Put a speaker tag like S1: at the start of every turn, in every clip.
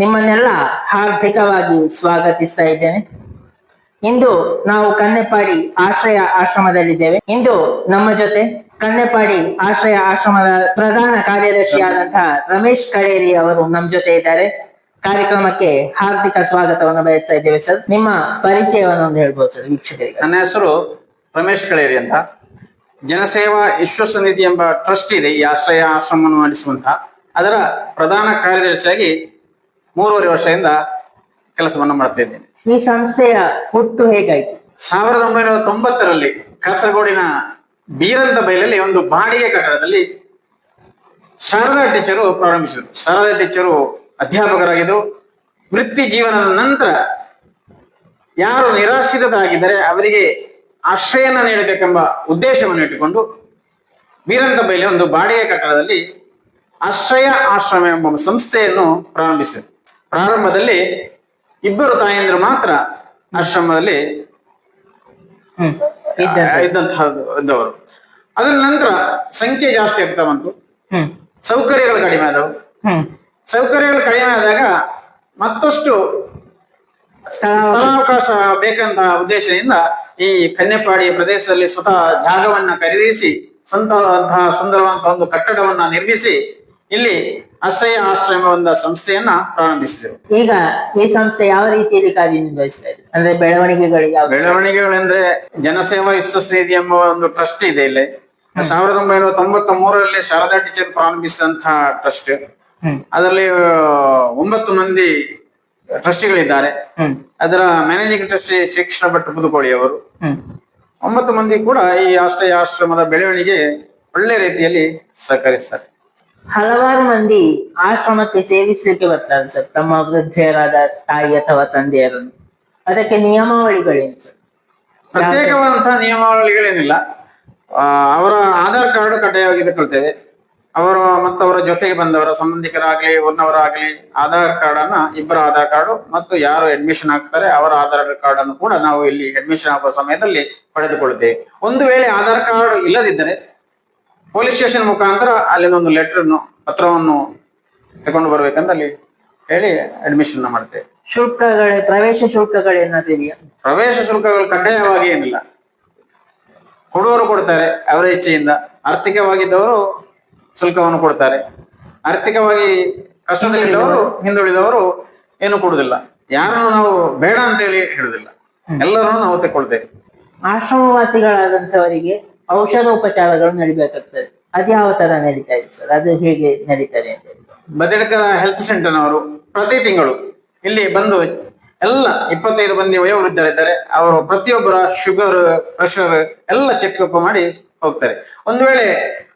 S1: ನಿಮ್ಮನ್ನೆಲ್ಲ ಹಾರ್ದಿಕವಾಗಿ ಸ್ವಾಗತಿಸ್ತಾ ಇದ್ದೇನೆ. ಇಂದು ನಾವು ಕನ್ನೆಪಾಡಿ ಆಶ್ರಯ ಆಶ್ರಮದಲ್ಲಿದ್ದೇವೆ. ಇಂದು ನಮ್ಮ ಜೊತೆ ಕನ್ನೆಪಾಡಿ ಆಶ್ರಯ ಆಶ್ರಮದ ಪ್ರಧಾನ ಕಾರ್ಯದರ್ಶಿಯಾದಂತಹ ರಮೇಶ್ ಕಳೇರಿ ಅವರು ನಮ್ಮ ಜೊತೆ ಇದ್ದಾರೆ. ಕಾರ್ಯಕ್ರಮಕ್ಕೆ ಹಾರ್ದಿಕ ಸ್ವಾಗತವನ್ನು ಬಯಸ್ತಾ ಇದ್ದೇವೆ ಸರ್. ನಿಮ್ಮ ಪರಿಚಯವನ್ನು ಒಂದು ಹೇಳ್ಬೋದು ಸರ್ ವೀಕ್ಷಕರಿಗೆ.
S2: ನನ್ನ ಹೆಸರು ರಮೇಶ್ ಕಳೇರಿ ಅಂತ. ಜನಸೇವಾ ವಿಶ್ವಸನಿಧಿ ಎಂಬ ಟ್ರಸ್ಟ್ ಇದೆ ಈ ಆಶ್ರಯ ಆಶ್ರಮವನ್ನು ನಡೆಸುವಂತ ಅದರ ಪ್ರಧಾನ ಕಾರ್ಯದರ್ಶಿಯಾಗಿ ಮೂರುವರೆ ವರ್ಷದಿಂದ ಕೆಲಸವನ್ನು ಮಾಡ್ತಾ ಇದ್ದೇನೆ.
S1: ಈ ಸಂಸ್ಥೆಯ ಹುಟ್ಟು ಹೇಗಾಯ್ತು?
S2: ಸಾವಿರದ ಒಂಬೈನೂರ ತೊಂಬತ್ತರಲ್ಲಿ ಕಾಸರಗೋಡಿನ ಬೀರಂತ ಬೈಲಲ್ಲಿ ಒಂದು ಬಾಡಿಗೆ ಕಟ್ಟಡದಲ್ಲಿ ಶಾರದಾ ಟೀಚರು ಪ್ರಾರಂಭಿಸಿದರು. ಶಾರದಾ ಟೀಚರು ಅಧ್ಯಾಪಕರಾಗಿದ್ದರು. ವೃತ್ತಿ ಜೀವನದ ನಂತರ ಯಾರು ನಿರಾಶ್ರಿತರಾಗಿದ್ದರೆ ಅವರಿಗೆ ಆಶ್ರಯನ ನೀಡಬೇಕೆಂಬ ಉದ್ದೇಶವನ್ನು ಇಟ್ಟುಕೊಂಡು ಬೀರಂತ ಬೈಲಿ ಒಂದು ಬಾಡಿಗೆ ಕಟ್ಟಡದಲ್ಲಿ ಆಶ್ರಯ ಆಶ್ರಮ ಎಂಬ ಸಂಸ್ಥೆಯನ್ನು ಪ್ರಾರಂಭಿಸಿದರು. ಪ್ರಾರಂಭದಲ್ಲಿ ಇಬ್ಬರು ತಾಯಂದಿರು ಮಾತ್ರ ಆಶ್ರಮದಲ್ಲಿ
S1: ಹ್ಮ್. ಇದ್ದಂತೆ.
S2: ಇದ್ದಂತಹ ಇದ್ದವರು. ಅದರ ನಂತರ ಸಂಖ್ಯೆ ಜಾಸ್ತಿ ಆಗ್ತಾ ಬಂತು. ಸೌಕರ್ಯಗಳು ಕಡಿಮೆ ಆದವು. ಸೌಕರ್ಯಗಳು ಕಡಿಮೆ ಆದಾಗ ಮತ್ತಷ್ಟು ಸ್ಥಳಾವಕಾಶ ಬೇಕಂತ ಉದ್ದೇಶದಿಂದ ಈ ಕನ್ಯಪಾಡಿ ಪ್ರದೇಶದಲ್ಲಿ ಸ್ವತಃ ಜಾಗವನ್ನ ಖರೀದಿಸಿ ಸ್ವಂತ ಸುಂದರವಾದಂತಹ ಒಂದು ಕಟ್ಟಡವನ್ನ ನಿರ್ಮಿಸಿ ಇಲ್ಲಿ ಆಶ್ರಯ ಆಶ್ರಮ ಒಂದ ಸಂಸ್ಥೆಯನ್ನ ಪ್ರಾರಂಭಿಸಿದರು.
S1: ಈಗ ಈ ಸಂಸ್ಥೆ ಯಾವ ರೀತಿಯಲ್ಲಿ ಕಾರ್ಯನಿರ್ವಹಿಸ್ತಾ ಇದೆ? ಅಂದ್ರೆ ಬೆಳವಣಿಗೆಗಳು ಯಾವ
S2: ಬೆಳವಣಿಗೆಗಳೆಂದ್ರೆ ಜನಸೇವಾ ವಿಶ್ವಸನಿಧಿ ಎಂಬ ಒಂದು ಟ್ರಸ್ಟ್ ಇದೆ ಇಲ್ಲಿ. ಸಾವಿರದ ಒಂಬೈನೂರ ತೊಂಬತ್ತ ಮೂರರಲ್ಲಿ ಶಾರದಾ ಟೀಚರ್ ಪ್ರಾರಂಭಿಸಿದಂತಹ ಟ್ರಸ್ಟ್. ಅದರಲ್ಲಿ ಒಂಬತ್ತು ಮಂದಿ ಟ್ರಸ್ಟಿಗಳಿದ್ದಾರೆ. ಅದರ ಮ್ಯಾನೇಜಿಂಗ್ ಟ್ರಸ್ಟಿ ಶ್ರೀಕೃಷ್ಣ ಭಟ್ ಬುದುಕೋಳಿ ಅವರು. ಒಂಬತ್ತು ಮಂದಿ ಕೂಡ ಈ ಆಶ್ರಯ ಆಶ್ರಮದ ಬೆಳವಣಿಗೆ ಒಳ್ಳೆ ರೀತಿಯಲ್ಲಿ ಸಹಕರಿಸ್ತಾರೆ.
S1: ಹಲವಾರು ಮಂದಿ ಆಶ್ರಮಕ್ಕೆ ಸೇವಿಸಲಿಕ್ಕೆ ಬರ್ತಾರೆ ಸರ್. ತಮ್ಮ ವೃದ್ಧರಾದ ತಾಯಿ ಅಥವಾ ತಂದೆಯರನ್ನು ಅದಕ್ಕೆ ನಿಯಮಾವಳಿಗಳೇನು ಸರ್?
S2: ಪ್ರತ್ಯೇಕವಾದಂತಹ ನಿಯಮಾವಳಿಗಳೇನಿಲ್ಲ. ಅವರ ಆಧಾರ್ ಕಾರ್ಡ್ ಕಡ್ಡಾಯವಾಗಿ ತಗೊಳ್ತೇವೆ ಅವರು ಮತ್ತವರ ಜೊತೆಗೆ ಬಂದವರ, ಸಂಬಂಧಿಕರಾಗ್ಲಿ ಒನ್ನವರಾಗ್ಲಿ ಆಧಾರ್ ಕಾರ್ಡ್ ಅನ್ನ ಇಬ್ಬರ ಆಧಾರ್ ಕಾರ್ಡು ಮತ್ತು ಯಾರು ಅಡ್ಮಿಷನ್ ಆಗ್ತಾರೆ ಅವರ ಆಧಾರ್ ಕಾರ್ಡ್ ಅನ್ನು ಕೂಡ ನಾವು ಇಲ್ಲಿ ಅಡ್ಮಿಷನ್ ಆಗುವ ಸಮಯದಲ್ಲಿ ಪಡೆದುಕೊಳ್ಳುತ್ತೇವೆ. ಒಂದು ವೇಳೆ ಆಧಾರ್ ಕಾರ್ಡ್ ಇಲ್ಲದಿದ್ದರೆ ಪೊಲೀಸ್ ಸ್ಟೇಷನ್ ಮುಖಾಂತರ ಅಲ್ಲಿಂದ ಒಂದು ಲೆಟರ್ ಪತ್ರವನ್ನು ತಗೊಂಡು ಬರ್ಬೇಕಂತ ಅಲ್ಲಿ ಹೇಳಿ ಅಡ್ಮಿಷನ್ ಮಾಡ್ತೇವೆ.
S1: ಶುಲ್ಕಗಳೇ ಪ್ರವೇಶ ಶುಲ್ಕಗಳೇನಾದ್ರು ಇದೆಯಾ?
S2: ಪ್ರವೇಶ ಶುಲ್ಕಗಳು ಕಡ್ಡಾಯವಾಗಿ ಏನಿಲ್ಲ. ಕೊಡುವವರು ಕೊಡ್ತಾರೆ ಅವರ ಇಚ್ಛೆಯಿಂದ. ಆರ್ಥಿಕವಾಗಿದ್ದವರು ಶುಲ್ಕವನ್ನು ಕೊಡ್ತಾರೆ. ಆರ್ಥಿಕವಾಗಿ ಕಷ್ಟದಲ್ಲಿದ್ದವರು ಹಿಂದುಳಿದವರು ಏನು ಕೊಡುದಿಲ್ಲ ಯಾರನ್ನು ನಾವು ಬೇಡ ಅಂತೇಳಿ ಹೇಳುದಿಲ್ಲ ಎಲ್ಲರನ್ನು ನಾವು ತಗೊಳ್ತೇವೆ
S1: ಆಶ್ರಮವಾಸಿಗಳಾದಂತವರಿಗೆ ಔಷಧೋಪಚಾರಗಳು ನಡಿಬೇಕಾಗ್ತದೆ. ಅದ್ಯಾವ ತರ ನಡೀತಾ ಇದೆ ಸರ್? ಅದು ಹೇಗೆ ನಡೀತದೆ ಅಂತ.
S2: ಬದಿರಕ ಹೆಲ್ತ್ ಸೆಂಟರ್ನವರು ಪ್ರತಿ ತಿಂಗಳು ಇಲ್ಲಿ ಬಂದು ಎಲ್ಲ ಇಪ್ಪತ್ತೈದು ಮಂದಿ ವಯೋವೃದ್ಧರಿದ್ದಾರೆ. ಅವರು ಪ್ರತಿಯೊಬ್ಬರ ಶುಗರ್ ಪ್ರೆಷರ್ ಎಲ್ಲ ಚೆಕ್ಅಪ್ ಮಾಡಿ ಹೋಗ್ತಾರೆ. ಒಂದು ವೇಳೆ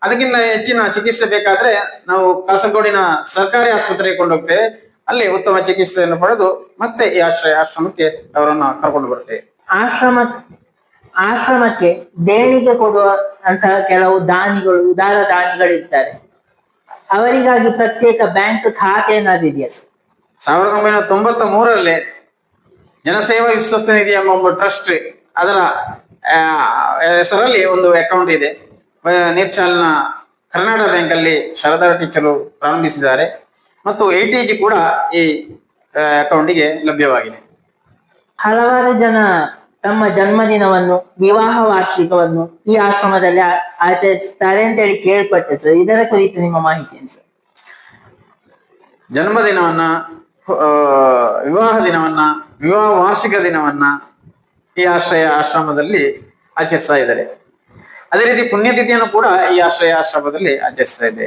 S2: ಅದಕ್ಕಿಂತ ಹೆಚ್ಚಿನ ಚಿಕಿತ್ಸೆ ಬೇಕಾದ್ರೆ ನಾವು ಕಾಸರಗೋಡಿನ ಸರ್ಕಾರಿ ಆಸ್ಪತ್ರೆಗೆ ಕೊಂಡೋಗ್ತೇವೆ. ಅಲ್ಲಿ ಉತ್ತಮ ಚಿಕಿತ್ಸೆಯನ್ನು ಪಡೆದು ಮತ್ತೆ ಈ ಆಶ್ರಯ ಆಶ್ರಮಕ್ಕೆ ಅವರನ್ನು ಕರ್ಕೊಂಡು ಬರ್ತೇವೆ.
S1: ಆಶ್ರಮ ಆಶ್ರಮಕ್ಕೆ ದೇಣಿಗೆ ಕೊಡುವ ಅಂತಹ ಕೆಲವು ದಾನಿಗಳು ಉದಾರ ದಾನಿಗಳಿರ್ತಾರೆ ಅವರಿಗಾಗಿ ಪ್ರತ್ಯೇಕ ಬ್ಯಾಂಕ್ ಖಾತೆ ಏನಾದಿದೆಯಾ
S2: ಸಾವಿರದ ಒಂಬೈನೂರ ತೊಂಬತ್ತ ಮೂರರಲ್ಲಿ ಜನಸೇವಾ ವಿಶ್ವಸ್ತ ನಿಧಿ ಎಂಬ ಒಂದು ಟ್ರಸ್ಟ್ ಅದರ ಹೆಸರಲ್ಲಿ ಒಂದು ಅಕೌಂಟ್ ಇದೆ. ನೀರ್ಚಾಲ್ನ ಕರ್ನಾಟಕ ಬ್ಯಾಂಕ್ ಅಲ್ಲಿ ಶಾರದಾ ಟೀಚರು ಪ್ರಾರಂಭಿಸಿದ್ದಾರೆ. ಮತ್ತು ಎ ಟಿ ಜಿ ಕೂಡ ಈ ಅಕೌಂಟಿಗೆ ಲಭ್ಯವಾಗಿದೆ.
S1: ಹಲವಾರು ಜನ ತಮ್ಮ ಜನ್ಮದಿನವನ್ನು, ವಿವಾಹ ವಾರ್ಷಿಕವನ್ನು ಈ ಆಶ್ರಮದಲ್ಲಿ ಆಚರಿಸುತ್ತಾರೆ ಅಂತ ಹೇಳಿ ಕೇಳ್ಪಟ್ಟೆ ಸರ್. ಇದರ ಕುರಿತು ನಿಮ್ಮ ಮಾಹಿತಿ ಏನು ಸರ್?
S2: ಜನ್ಮದಿನವನ್ನ ವಿವಾಹ ದಿನವನ್ನ, ವಿವಾಹ ವಾರ್ಷಿಕ ದಿನವನ್ನ ಈ ಆಶ್ರಯ ಆಶ್ರಮದಲ್ಲಿ ಆಚರಿಸ್ತಾ ಇದ್ದಾರೆ. ಅದೇ ರೀತಿ ಪುಣ್ಯತಿಥಿಯನ್ನು ಕೂಡ ಈ ಆಶ್ರಯ ಆಶ್ರಮದಲ್ಲಿ ಆಚರಿಸ್ತಾ ಇದೆ.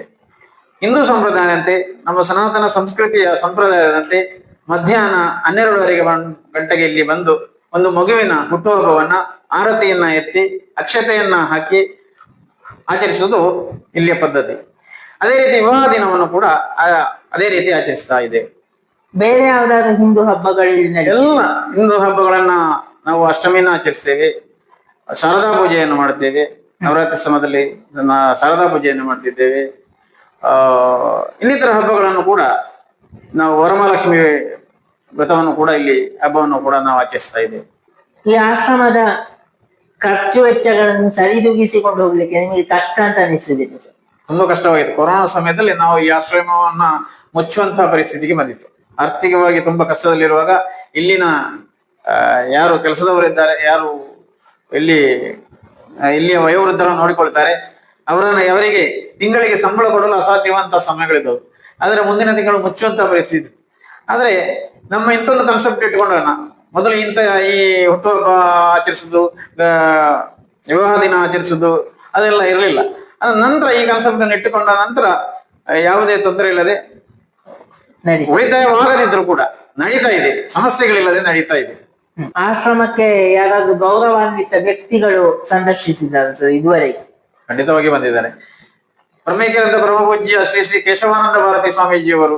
S2: ಹಿಂದೂ ಸಂಪ್ರದಾಯದಂತೆ, ನಮ್ಮ ಸನಾತನ ಸಂಸ್ಕೃತಿಯ ಸಂಪ್ರದಾಯದಂತೆ ಮಧ್ಯಾಹ್ನ ಹನ್ನೆರಡುವರೆಗೆ ಗಂಟೆಗೆ ಇಲ್ಲಿ ಬಂದು ಒಂದು ಮಗುವಿನ ಹುಟ್ಟುಹಬ್ಬವನ್ನ ಆರತಿಯನ್ನ ಎತ್ತಿ ಅಕ್ಷತೆಯನ್ನ ಹಾಕಿ ಆಚರಿಸುವುದು ಇಲ್ಲಿಯ ಪದ್ಧತಿ. ಅದೇ ರೀತಿ ವಿವಾಹ ದಿನವನ್ನು ಕೂಡ ಅದೇ ರೀತಿ ಆಚರಿಸ್ತಾ ಇದೆ.
S1: ಬೇರೆ ಯಾವ್ದಾದ್ರು ಹಿಂದೂ ಹಬ್ಬಗಳಲ್ಲಿ ನಡೆ
S2: ಎಲ್ಲ ಹಿಂದೂ ಹಬ್ಬಗಳನ್ನ ನಾವು ಅಷ್ಟಮಿನ ಆಚರಿಸ್ತೇವೆ. ಶಾರದಾ ಪೂಜೆಯನ್ನು ಮಾಡುತ್ತೇವೆ. ನವರಾತ್ರಿ ಸಮಯದಲ್ಲಿ ಶಾರದಾ ಪೂಜೆಯನ್ನು ಮಾಡ್ತಿದ್ದೇವೆ. ಆ ಇನ್ನಿತರ ಹಬ್ಬಗಳನ್ನು ಕೂಡ ನಾವು ವರಮಹಾಲಕ್ಷ್ಮಿ ವ್ರತವನ್ನು ಕೂಡ ಇಲ್ಲಿ ಹಬ್ಬವನ್ನು ಕೂಡ ನಾವು ಆಚರಿಸ್ತಾ ಇದ್ದೇವೆ.
S1: ಈ ಆಶ್ರಮದ ಖರ್ಚು ವೆಚ್ಚಗಳನ್ನು ಸರಿದೂಗಿಸಿಕೊಂಡು ಹೋಗ್ಲಿಕ್ಕೆ ನಿಮಗೆ ಕಷ್ಟ ಅಂತ ಅನಿಸುದಿಲ್ಲ ಸರ್.
S2: ತುಂಬಾ ಕಷ್ಟವಾಯಿತು ಕೊರೋನಾ ಸಮಯದಲ್ಲಿ ನಾವು ಈ ಆಶ್ರಮವನ್ನ ಮುಚ್ಚುವಂತಹ ಪರಿಸ್ಥಿತಿಗೆ ಬಂದಿತ್ತು. ಆರ್ಥಿಕವಾಗಿ ತುಂಬಾ ಕಷ್ಟದಲ್ಲಿರುವಾಗ ಇಲ್ಲಿನ ಯಾರು ಕೆಲಸದವರಿದ್ದಾರೆ ಯಾರು ಇಲ್ಲಿ ಇಲ್ಲಿಯ ವಯೋವೃದ್ಧರನ್ನು ನೋಡಿಕೊಳ್ತಾರೆ. ಅವರನ್ನು ಅವರಿಗೆ ತಿಂಗಳಿಗೆ ಸಂಬಳ ಕೊಡಲು ಅಸಾಧ್ಯವಂತ ಸಮಯಗಳಿದ್ದವು. ಆದರೆ ಮುಂದಿನ ತಿಂಗಳು ಮುಚ್ಚುವಂತ ಪರಿಸ್ಥಿತಿ. ಆದ್ರೆ ನಮ್ಮ ಇಂಥೊಂದು ಕಾನ್ಸೆಪ್ಟ್ ಇಟ್ಕೊಂಡೋಣ ಮೊದಲು ಇಂಥ ಈ ಹುಟ್ಟುಹಬ್ಬ ಆಚರಿಸುದು ವಿವಾಹ ದಿನ ಆಚರಿಸುದು ಅದೆಲ್ಲ ಇರಲಿಲ್ಲ. ಅದ ನಂತರ ಈ ಕಾನ್ಸೆಪ್ಟ್ ಅನ್ನು ಇಟ್ಟುಕೊಂಡ ನಂತರ ಯಾವುದೇ ತೊಂದರೆ ಇಲ್ಲದೆ ಉಳಿತಾಯವಾಗದಿದ್ರು ಕೂಡ ನಡೀತಾ ಇದೆ. ಸಮಸ್ಯೆಗಳಿಲ್ಲದೆ ನಡೀತಾ ಇದೆ.
S1: ಆಶ್ರಮಕ್ಕೆ ಯಾರಾದ್ರೂ ಗೌರವಾನ್ವಿತ ವ್ಯಕ್ತಿಗಳು ಸಂದರ್ಶಿಸಿದ್ದಾರೆ ಸರ್ ಇದುವರೆಗೆ?
S2: ಖಂಡಿತವಾಗಿ ಬಂದಿದ್ದಾರೆ. ಪರಮೇಶ್ವರದ ಪರಮಪೂಜ್ಯ ಶ್ರೀ ಶ್ರೀ ಕೇಶವಾನಂದ ಭಾರತಿ ಸ್ವಾಮೀಜಿಯವರು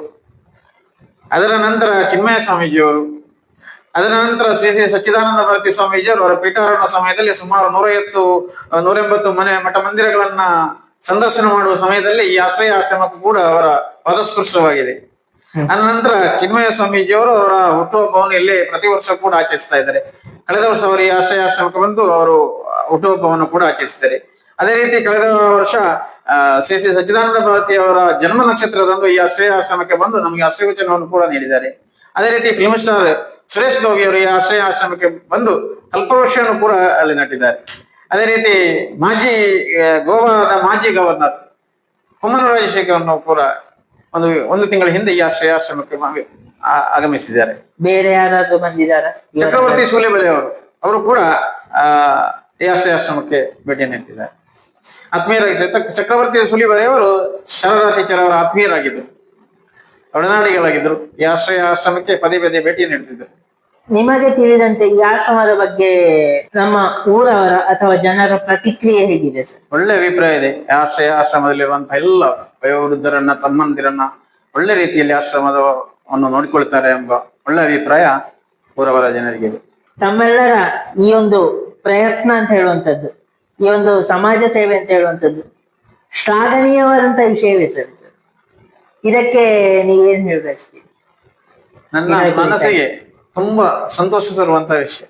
S2: ಅದರ ನಂತರ ಚಿನ್ಮಯ ಸ್ವಾಮೀಜಿಯವರು ಅದರ ನಂತರ ಶ್ರೀ ಶ್ರೀ ಸಚ್ಚಿದಾನಂದ ಭಾರತಿ ಸ್ವಾಮೀಜಿಯವರು ಅವರ ಪೀಠಾರೋಹಣ ಸಮಯದಲ್ಲಿ ಸುಮಾರು ನೂರೈವತ್ತು ನೂರೆಂಬತ್ತು ಮನೆ ಮಠ ಮಂದಿರಗಳನ್ನ ಸಂದರ್ಶನ ಮಾಡುವ ಸಮಯದಲ್ಲಿ ಈ ಆಶ್ರಯ ಆಶ್ರಮಕ್ಕೂ ಕೂಡ ಅವರ ಪದಸ್ಪೃಷ್ಟವಾಗಿದೆ ಅನಂತರ ಚಿನ್ಮಯ ಸ್ವಾಮೀಜಿಯವರು ಅವರ ಹುಟ್ಟುಹಬ್ಬವನ್ನು ಇಲ್ಲಿ ಪ್ರತಿ ವರ್ಷ ಕೂಡ ಆಚರಿಸ್ತಾ ಇದ್ದಾರೆ. ಕಳೆದ ವರ್ಷ ಅವರು ಈ ಆಶ್ರಯ ಆಶ್ರಮಕ್ಕೆ ಬಂದು ಅವರು ಹುಟ್ಟುಹಬ್ಬವನ್ನು ಕೂಡ ಆಚರಿಸಿದ್ದಾರೆ ಅದೇ ರೀತಿ ಕಳೆದ ವರ್ಷ ಶ್ರೀ ಶ್ರೀ ಸಚ್ಚಿದಾನಂದ ಭಾರತಿ ಅವರ ಜನ್ಮ ನಕ್ಷತ್ರದಂದು ಈ ಆಶ್ರಯ ಆಶ್ರಮಕ್ಕೆ ಬಂದು ನಮಗೆ ಆಶ್ರಯವಚನವನ್ನು ಕೂಡ ನೀಡಿದ್ದಾರೆ. ಅದೇ ರೀತಿ ಫಿಲ್ಮ್ ಸ್ಟಾರ್ ಸುರೇಶ್ ಗೋಗಿ ಅವರು ಈ ಆಶ್ರಯ ಆಶ್ರಮಕ್ಕೆ ಬಂದು ಕಲ್ಪವೃಕ್ಷವನ್ನು ಕೂಡ ಅಲ್ಲಿ ನಟ್ಟಿದ್ದಾರೆ. ಅದೇ ರೀತಿ ಮಾಜಿ ಗೋವಾದ ಮಾಜಿ ಗವರ್ನರ್ ಕುಮ್ಮನ ರಾಜಶೇಖರನ್ನು ಕೂಡ ಒಂದು ಒಂದು ತಿಂಗಳ ಹಿಂದೆ ಈ ಆಶ್ರಯ ಆಶ್ರಮಕ್ಕೆ ಆಗಮಿಸಿದ್ದಾರೆ.
S1: ಬೇರೆ ಯಾರಾದ್ರೂ ಬಂದಿದ್ದಾರೆ?
S2: ಚಕ್ರವರ್ತಿ ಸೂಲೆಬೆಲೆ ಅವರು ಅವರು ಕೂಡ ಆ ಈ ಆಶ್ರಯ ಆಶ್ರಮಕ್ಕೆ ಭೇಟಿ ನೀಡ್ತಿದ್ದಾರೆ. ಆತ್ಮೀಯರಾಗಿ ಚಕ್- ಚಕ್ರವರ್ತಿ ಸುಲಿಬರೆಯವರು ಅವರ ಆತ್ಮೀಯರಾಗಿದ್ದರು. ಒಡನಾಡಿಗಳಾಗಿದ್ದರು ಈ ಆಶ್ರಯ ಆಶ್ರಮಕ್ಕೆ ಪದೇ ಪದೇ ಭೇಟಿ ನೀಡುತ್ತಿದ್ದರು.
S1: ನಿಮಗೆ ತಿಳಿದಂತೆ ಈ ಆಶ್ರಮದ ಬಗ್ಗೆ ನಮ್ಮ ಊರವರ ಅಥವಾ ಜನರ ಪ್ರತಿಕ್ರಿಯೆ ಹೇಗಿದೆ ಸರ್?
S2: ಒಳ್ಳೆ ಅಭಿಪ್ರಾಯ ಇದೆ. ಆಶ್ರಯ ಆಶ್ರಮದಲ್ಲಿರುವಂತಹ ಎಲ್ಲ ವಯೋವೃದ್ಧರನ್ನ ತಮ್ಮಂದಿರನ್ನ ಒಳ್ಳೆ ರೀತಿಯಲ್ಲಿ ಆಶ್ರಮದವನ್ನು ನೋಡಿಕೊಳ್ತಾರೆ ಎಂಬ ಒಳ್ಳೆ ಅಭಿಪ್ರಾಯ ಊರವರ ಜನರಿಗೆ
S1: ತಮ್ಮೆಲ್ಲರ ಈ ಒಂದು ಪ್ರಯತ್ನ ಅಂತ ಹೇಳುವಂಥದ್ದು. ಈ ಒಂದು ಸಮಾಜ ಸೇವೆ ಅಂತ ಹೇಳುವಂಥದ್ದು ಶ್ಲಾಘನೀಯವಾದಂತಹ ವಿಷಯವೇ ಸರ್ ಸರ್ ಇದಕ್ಕೆ ನೀವೇನು ಹೇಳ್ಬಯಸ್ತೀರಿ
S2: ನನ್ನ ಮನಸ್ಸಿಗೆ ತುಂಬಾ ಸಂತೋಷ ತರುವಂತಹ ವಿಷಯ.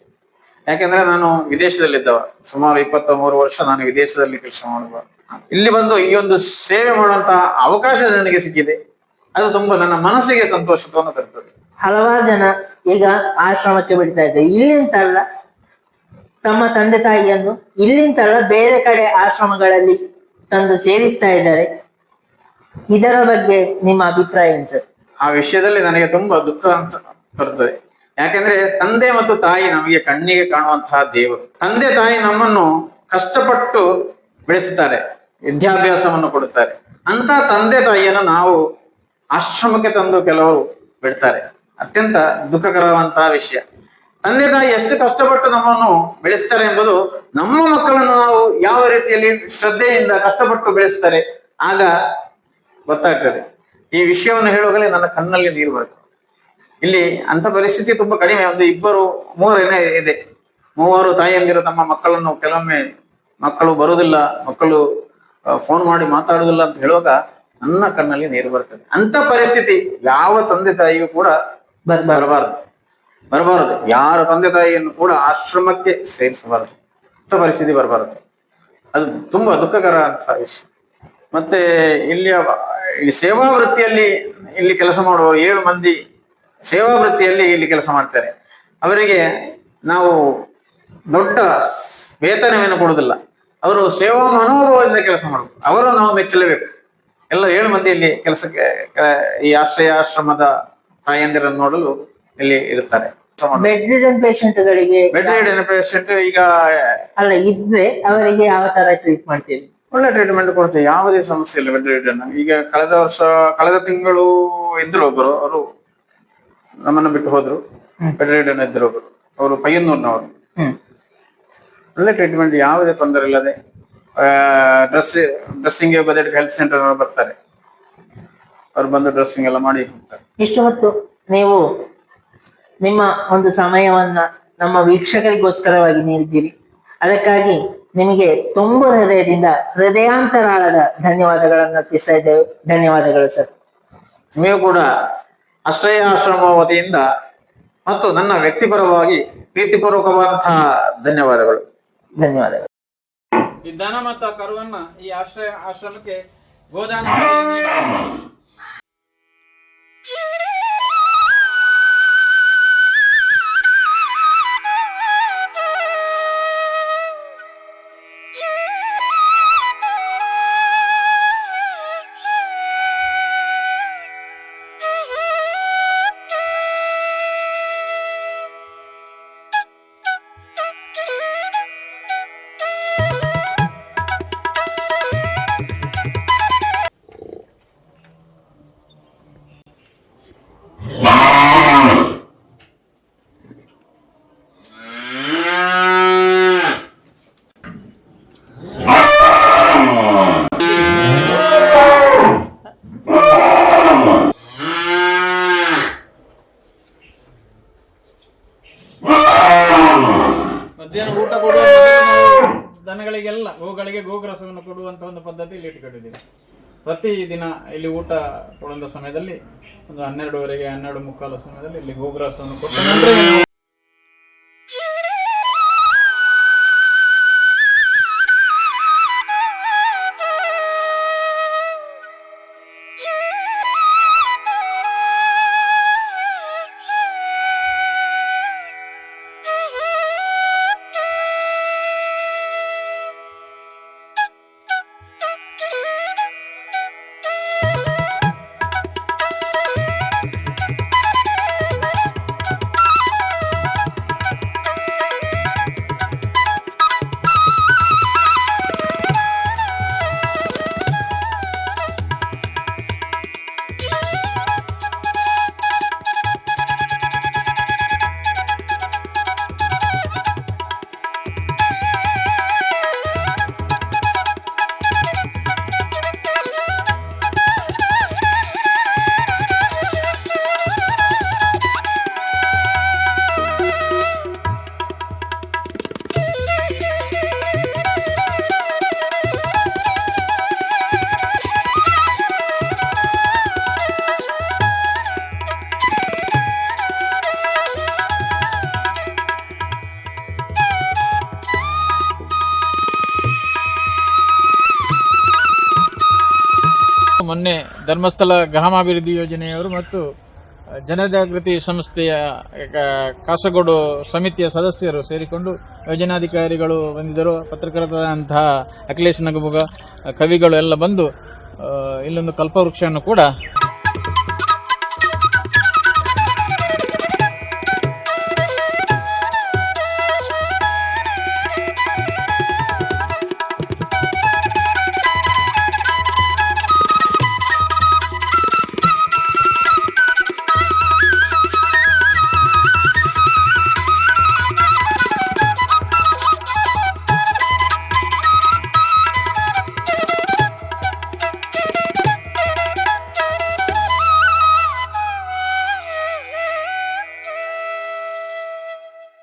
S2: ಯಾಕೆಂದ್ರೆ ನಾನು ವಿದೇಶದಲ್ಲಿದ್ದವ. ಸುಮಾರು ಇಪ್ಪತ್ತ ಮೂರು ವರ್ಷ ನಾನು ವಿದೇಶದಲ್ಲಿ ಕೆಲಸ ಮಾಡುವ. ಇಲ್ಲಿ ಬಂದು ಈ ಒಂದು ಸೇವೆ ಮಾಡುವಂತಹ ಅವಕಾಶ ನನಗೆ ಸಿಕ್ಕಿದೆ. ಅದು ತುಂಬಾ ನನ್ನ ಮನಸ್ಸಿಗೆ ಸಂತೋಷವನ್ನು ತರುತ್ತದೆ
S1: ಹಲವಾರು ಜನ ಈಗ ಆಶ್ರಮಕ್ಕೆ ಬಿಡ್ತಾ ಇದ್ದಾರೆ. ಇಲ್ಲಿಂತಲ್ಲ ತಮ್ಮ ತಂದೆ ತಾಯಿಯನ್ನು ಇಲ್ಲಿಂದಲ್ಲ ಬೇರೆ ಕಡೆ ಆಶ್ರಮಗಳಲ್ಲಿ ತಂದು ಸೇರಿಸ್ತಾ ಇದ್ದಾರೆ. ಇದರ ಬಗ್ಗೆ ನಿಮ್ಮ ಅಭಿಪ್ರಾಯ ಏನು ಸರ್?
S2: ಆ ವಿಷಯದಲ್ಲಿ ನನಗೆ ತುಂಬಾ ದುಃಖ ಅಂತ ಬರ್ತದೆ. ಯಾಕಂದ್ರೆ ತಂದೆ ಮತ್ತು ತಾಯಿ ನಮಗೆ ಕಣ್ಣಿಗೆ ಕಾಣುವಂತಹ ದೇವರು. ತಂದೆ ತಾಯಿ ನಮ್ಮನ್ನು ಕಷ್ಟಪಟ್ಟು ಬೆಳೆಸ್ತಾರೆ, ವಿದ್ಯಾಭ್ಯಾಸವನ್ನು ಕೊಡುತ್ತಾರೆ. ಅಂತ ತಂದೆ ತಾಯಿಯನ್ನು ನಾವು ಆಶ್ರಮಕ್ಕೆ ತಂದು ಕೆಲವರು ಬಿಡ್ತಾರೆ. ಅತ್ಯಂತ ದುಃಖಕರವಂತಹ ವಿಷಯ. ತಂದೆ ತಾಯಿ ಎಷ್ಟು ಕಷ್ಟಪಟ್ಟು ನಮ್ಮನ್ನು ಬೆಳೆಸ್ತಾರೆ ಎಂಬುದು ನಮ್ಮ ಮಕ್ಕಳನ್ನು ನಾವು ಯಾವ ರೀತಿಯಲ್ಲಿ ಶ್ರದ್ಧೆಯಿಂದ ಕಷ್ಟಪಟ್ಟು ಬೆಳೆಸ್ತಾರೆ ಆಗ ಗೊತ್ತಾಗ್ತದೆ. ಈ ವಿಷಯವನ್ನು ಹೇಳುವಾಗಲೇ ನನ್ನ ಕಣ್ಣಲ್ಲಿ ನೀರು ಬರುತ್ತೆ. ಇಲ್ಲಿ ಅಂತ ಪರಿಸ್ಥಿತಿ ತುಂಬಾ ಕಡಿಮೆ. ಒಂದು ಇಬ್ಬರು ಮೂವರೇನೇ ಇದೆ. ಮೂವರು ತಾಯಿಯಂದಿರು ತಮ್ಮ ಮಕ್ಕಳನ್ನು ಕೆಲವೊಮ್ಮೆ ಮಕ್ಕಳು ಬರುವುದಿಲ್ಲ ಮಕ್ಕಳು ಫೋನ್ ಮಾಡಿ ಮಾತಾಡುವುದಿಲ್ಲ ಅಂತ ಹೇಳುವಾಗ ನನ್ನ ಕಣ್ಣಲ್ಲಿ ನೀರು ಬರ್ತದೆ. ಅಂತ ಪರಿಸ್ಥಿತಿ ಯಾವ ತಂದೆ ತಾಯಿಯೂ ಕೂಡ
S1: ಬರ್ಬಾರ್ದು.
S2: ಬರಬಾರದು. ಯಾರ ತಂದೆ ತಾಯಿಯನ್ನು ಕೂಡ ಆಶ್ರಮಕ್ಕೆ ಸೇರಿಸಬಾರದು. ಅಂತ ಪರಿಸ್ಥಿತಿ ಬರಬಾರದು. ಅದು ತುಂಬಾ ದುಃಖಕರ ಅಂತ ವಿಷಯ. ಮತ್ತೆ ಇಲ್ಲಿಯ ಇಲ್ಲಿ ಸೇವಾ ವೃತ್ತಿಯಲ್ಲಿ ಇಲ್ಲಿ ಕೆಲಸ ಮಾಡುವ ಏಳು ಮಂದಿ ಸೇವಾ ವೃತ್ತಿಯಲ್ಲಿ ಇಲ್ಲಿ ಕೆಲಸ ಮಾಡ್ತಾರೆ. ಅವರಿಗೆ ನಾವು ದೊಡ್ಡ ವೇತನವೇನು ಕೊಡುವುದಿಲ್ಲ. ಅವರು ಸೇವಾ ಮನೋಭಾವದಿಂದ ಕೆಲಸ ಮಾಡಬೇಕು. ಅವರು ನಾವು ಮೆಚ್ಚಲೇಬೇಕು. ಎಲ್ಲ ಏಳು ಮಂದಿ ಇಲ್ಲಿ ಕೆಲಸಕ್ಕೆ, ಈ ಆಶ್ರಯ ಆಶ್ರಮದ ತಾಯಂದಿರನ್ನು ನೋಡಲು ಇಲ್ಲಿ ಇರ್ತಾರೆ.
S1: ಬೆಡ್ ರಿಡನ್ ಗಳಿಗೆ
S2: ಪೇಷಂಟ್ ಈಗ
S1: ಅಲ್ಲ ಇದ್ರೆ ಅವರಿಗೆ ಯಾವ ತರ ಟ್ರೀಟ್ ಮಾಡ್ತೀವಿ
S2: ಒಳ್ಳೆ ಟ್ರೀಟ್ಮೆಂಟ್ ಕೊಡ್ತೀವಿ. ಯಾವುದೇ ಸಮಸ್ಯೆ ಇಲ್ಲ ಬೆಡ್ ರಿಡನ್ ಈಗ ಕಳೆದ ವರ್ಷ ಕಳೆದ ತಿಂಗಳು ಇದ್ರು ಒಬ್ಬರು ಅವರು ನಮ್ಮನ್ನು ಬಿಟ್ಟು ಹೋದ್ರು. ಬೆಡ್ ರಿಡನ್ ಇದ್ರು ಒಬ್ಬರು ಅವರು ಪಯ್ಯನ್ನೂರ್ನವರು ಒಳ್ಳೆ ಟ್ರೀಟ್ಮೆಂಟ್ ಯಾವುದೇ ತೊಂದರೆ ಇಲ್ಲದೆ dress dressing budget health centre ಬರ್ತಾರೆ. ಅವ್ರು ಬಂದು ಡ್ರೆಸ್ಸಿಂಗ್ ಎಲ್ಲ ಮಾಡಿ ಹೋಗ್ತಾರೆ
S1: ಇಷ್ಟು ಹೊತ್ತು ನೀವು ನಿಮ್ಮ ಒಂದು ಸಮಯವನ್ನ ನಮ್ಮ ವೀಕ್ಷಕರಿಗೋಸ್ಕರವಾಗಿ ನೀಡಿದ್ದೀರಿ ಅದಕ್ಕಾಗಿ ನಿಮಗೆ ತುಂಬ ಹೃದಯದಿಂದ ಹೃದಯಾಂತರಾಳದ ಧನ್ಯವಾದಗಳನ್ನು ಅರ್ಪಿಸ್ತಾ ಇದ್ದೇವೆ. ಧನ್ಯವಾದಗಳು ಸರ್.
S2: ನೀವು ಕೂಡ ಆಶ್ರಯ ಆಶ್ರಮ ವತಿಯಿಂದ ಮತ್ತು ನನ್ನ ವ್ಯಕ್ತಿಪರವಾಗಿ ಪ್ರೀತಿಪೂರ್ವಕವಾದಂತಹ ಧನ್ಯವಾದಗಳು.
S1: ಧನ್ಯವಾದಗಳು.
S2: ಈ ದನ ಮತ್ತು ಕರುವನ್ನ ಈ ಆಶ್ರಯ ಆಶ್ರಮಕ್ಕೆ ಗೋದಾನ ಮಧ್ಯಾಹ್ನ ಊಟ ಕೊಡುವ ದನಗಳಿಗೆಲ್ಲ ಗೋಗಳಿಗೆ ಗೋಗ್ರಸವನ್ನು ಕೊಡುವಂತ ಒಂದು ಪದ್ಧತಿ ಇಲ್ಲಿ ಇಟ್ಕೊಂಡಿದ್ದೀವಿ. ಪ್ರತಿ ದಿನ ಇಲ್ಲಿ ಊಟ ಕೊಡುವಂತ ಸಮಯದಲ್ಲಿ ಒಂದು ಹನ್ನೆರಡುವರೆಗೆ ಹನ್ನೆರಡು ಮುಕ್ಕಾಲು ಸಮಯದಲ್ಲಿ ಇಲ್ಲಿ ಗೋಗ್ರಾಸವನ್ನು ಕೊಟ್ಟ ಮೊನ್ನೆ ಧರ್ಮಸ್ಥಳ ಗ್ರಾಮಾಭಿವೃದ್ಧಿ ಯೋಜನೆಯವರು ಮತ್ತು ಜನಜಾಗೃತಿ ಸಂಸ್ಥೆಯ ಕಾಸಗೋಡು ಸಮಿತಿಯ ಸದಸ್ಯರು ಸೇರಿಕೊಂಡು ಯೋಜನಾಧಿಕಾರಿಗಳು ಬಂದಿದ್ದರು. ಪತ್ರಕರ್ತರಾದಂತಹ ಅಖಿಲೇಶ್ ನಗಮುಗ, ಕವಿಗಳು ಎಲ್ಲ ಬಂದು ಇಲ್ಲೊಂದು ಕಲ್ಪವೃಕ್ಷವನ್ನು ಕೂಡ